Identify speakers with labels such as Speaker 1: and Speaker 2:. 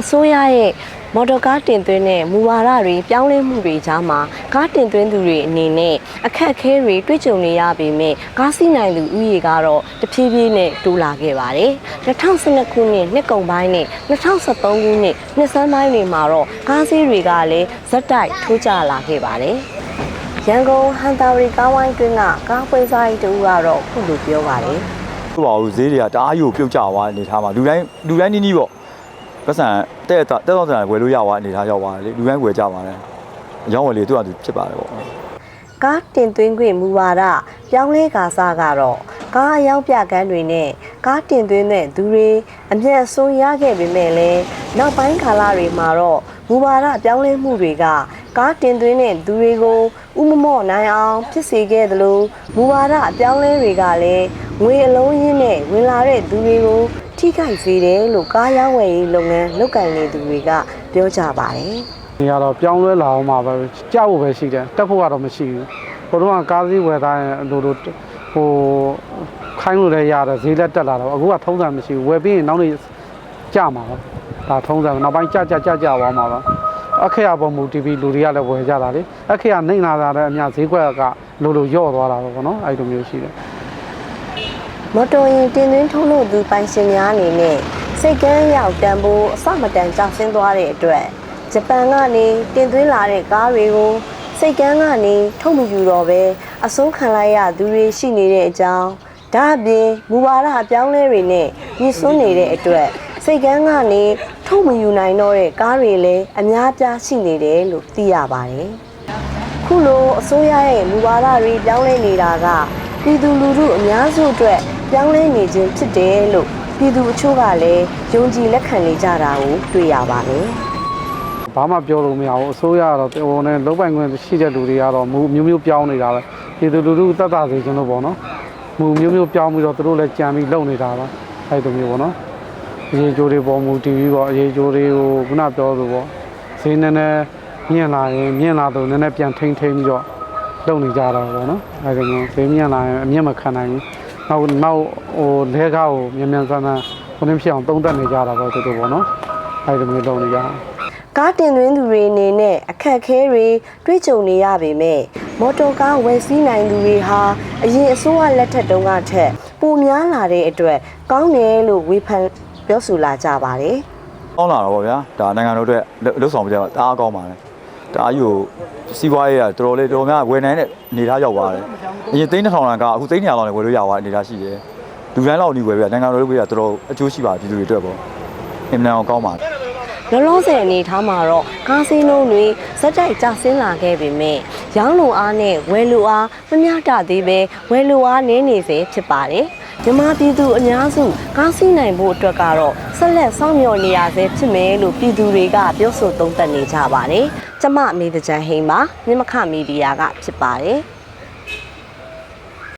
Speaker 1: အစိုးရရဲ့မော်တော်ကားတင်သွင်းတဲ့မူဝါဒတွေပြောင်းလဲမှုတွေကြားမှာကားတင်သွင်းသူတွေအနေနဲ့အခက်အခဲတွေတွေ့ကြုံနေရပေမဲ့ကားစီးနိုင်သူဥယေကတော့တဖြည်းဖြည်းနဲ့တိုးလာခဲ့ပါတယ်2012ခုနှစ်နှစ်ကုန်ပိုင်းနဲ့2013ခုနှစ်နှစ်ဆန်းပိုင်းတွေမှာတော့ကားစီးတွေကလည်းဇက်တိုက်ထိုးကျလာခဲ့ပါတယ်ရန်ကုန်ဟန်တာရီကားဝိုင်းတွင်းကကားပွဲစားကြီးတူကတော့ခုလိုပြောပါတယ်
Speaker 2: ဟုတ်ပါဘူးဈေးတွေကတအားကြီးကိုပြုတ်ကျသွားတဲ့အနေထားမှာလူတိုင်းလူတိုင်းနီးနီးပေါ့ ပတ်စံတဲ့တဲ့တော့တဲ့ဝယ်လို့ရသွားတဲ့အနေထားရောက်သွားတယ်လေလူတိုင်းဝယ်ကြပါတယ်အကြောင်းဝယ်လေသူကသူဖြစ်ပါတယ်ပေါ့
Speaker 1: ကားတင်သွင်းခွင့်မူဝါဒပြောင်းလဲကာစားကတော့ကားအရောက်ပြကန်းတွေနဲ့ကားတင်သွင်းတဲ့သူတွေအမျက်အစွန်းရခဲ့ပေမဲ့လည်းနောက်ပိုင်းကာလတွေမှာတော့မူဝါဒပြောင်းလဲမှုတွေကကားတင်သွင်းတဲ့သူတွေကိုဥမမော့နိုင်အောင်ဖြစ်စေခဲ့သလိုမူဝါဒအပြောင်းလဲတွေကလည်းငွေအလုံးရင်းနဲ့ဝင်လာတဲ့သူတွေကို ထိခိုက်စေတယ်လို့ကားရောင်းဝယ်ရေးလုပ်ငန်းလုပ်ကိုင်နေသူတွေကပြောကြပါတယ်
Speaker 3: ဒီကတော့ပြောင်းလဲလာအောင်မှာပဲကြောက်ဖို့ပဲရှိတယ်တက်ဖို့ကတော့မရှိဘူးဘို့တော့ကားစည်းဝယ်သားရင်လိုလိုဟိုခိုင်းလို့လည်းရတယ်ဈေးလက်တက်လာတော့အခုကထုံးစံမရှိဘူးဝယ်ပြီးရင်နောက်နေ့ကြမှာပါဒါထုံးစံနောက်ပိုင်းကြကြကြကြသွားမှာပါအခက်အပေါ်မူ TV လူတွေကလည်းဝယ်ကြတာလေအခက်အနှိမ့်လာတာလည်းအများဈေးကွက်ကလိုလိုယော့သွားတာပေါ့နော်အဲ့လိုမျိုးရှိတယ်
Speaker 1: မော်တော်ယာဉ်တင်သွင်းထုတ်လုပ်သူပိုင်ရှင်များအနေနဲ့စိတ်ကမ်းရောက်တန်ဖိုးအစမတန်ကျဆင်းသွားတဲ့အတွက်ဂျပန်ကနေတင်သွင်းလာတဲ့ကားတွေကိုစိတ်ကမ်းကနေထုတ်မယူတော့ပဲအဆုံးခံလိုက်ရသူတွေရှိနေတဲ့အကြောင်းဒါအပြင်မူဝါဒအပြောင်းလဲတွေနဲ့ညှိစွန်းနေတဲ့အတွက်စိတ်ကမ်းကနေထုတ်မယူနိုင်တော့တဲ့ကားတွေလည်းအများပြားရှိနေတယ်လို့သိရပါတယ်။ခုလိုအစိုးရရဲ့မူဝါဒတွေပြောင်းလဲနေတာကပြည်သူလူထုအများစုအတွက် ပြောင်းလဲနေခြင်းဖြစ်တယ်လို့ပြည်သူအချို့ကလည်းယုံကြည်လက်ခံနေကြတာကိုတွေ့ရပါတယ်။
Speaker 3: ဘာမှပြောလို့မရဘူးအစိုးရကတော့ဟိုနဲ့လုံပိုင်ခွင့်ရှိတဲ့လူတွေကတော့မူမျိုးမျိုးပြောင်းနေတာပဲပြည်သူလူထုတတ်တာစေချင်လို့ပေါ့နော်မူမျိုးမျိုးပြောင်းပြီးတော့သူတို့လည်းကြံပြီးလုပ်နေတာပါအဲ့လိုမျိုးပေါ့နော်အရေးကြိုးတွေပေါ်မူတည်ပြီးတော့အရေးကြိုးတွေကိုခုနပြောသလိုပေါ့ဈေးနည်းနည်းမြင့်လာရင်မြင့်လာတော့နည်းနည်းပြန်ထိမ့်ထိမ့်ပြီးတော့လုပ်နေကြတာပေါ့နော်အဲ့လိုမျိုးဈေးမြင့်လာရင်အမြင့်မခံနိုင်ဘူး နောက်နောက်ဟိုလဲကားကိုမြန်မြန်ဆန်ဆန်ခုနဖြစ်အောင်သုံးသပ်နေကြတာပေါ့သူတို့ပေါ့နော်အဲ့လိုမျိုးလုပ်နေကြတာ
Speaker 1: ကားတင်သွင်းသူတွေအနေနဲ့အခက်အခဲတွေတွေ့ကြုံနေရပေမဲ့မော်တော်ကားဝယ်စီးနိုင်သူတွေဟာအရင်အစိုးရလက်ထက်တုန်းကထက်ပိုများလာတဲ့အတွက်ကောင်းတယ်လို့ဝေဖန်ပြောဆိုလာကြပါတယ်။
Speaker 2: ကောင်းလာတော့ဗောဗျာဒါနိုင်ငံတော်အတွက်လှုပ်ဆောင်ပြကြတာအားကောင်းပါတယ် ဒါအယူစီးပွားရေးကတော်တော်လေးတော်တော်များဝယ်နိုင်တဲ့အနေထားရောက်သွားတယ်အရင်သိန်း2000လောက်ကအခုသိန်း200လောက်နဲ့ဝယ်လို့ရသွားတဲ့အနေထားရှိတယ်လူတိုင်းလောက်နေဝယ်ပြနိုင်ငံတော်တို့ပြတော်တော်အကျိုးရှိပါတယ်ပြည်သူတွေအတွက်ပေါ့အင်မတန်ကောင်းပါတယ်
Speaker 1: လောလောဆယ်အနေထားမှာတော့ကားစင်းလုံးတွေစက်တိုက်ကျဆင်းလာခဲ့ပေမဲ့ရောင်းလိုအားနဲ့ဝယ်လိုအားမမျှတသေးပဲဝယ်လိုအားနည်းနေစေဖြစ်ပါတယ်။ မြမပြည်သူအများစုကားစီးနိုင်ဖို့အတွက်ကတော့ဆက်လက်စောင့်မျှော်နေရဆဲဖြစ်မယ်လို့ပြည်သူတွေကပြောဆိုသုံးသပ်နေကြပါတယ်။ကျမအမေတကြံဟိန်းပါမြမခမီဒီယာကဖြစ်ပါတယ်။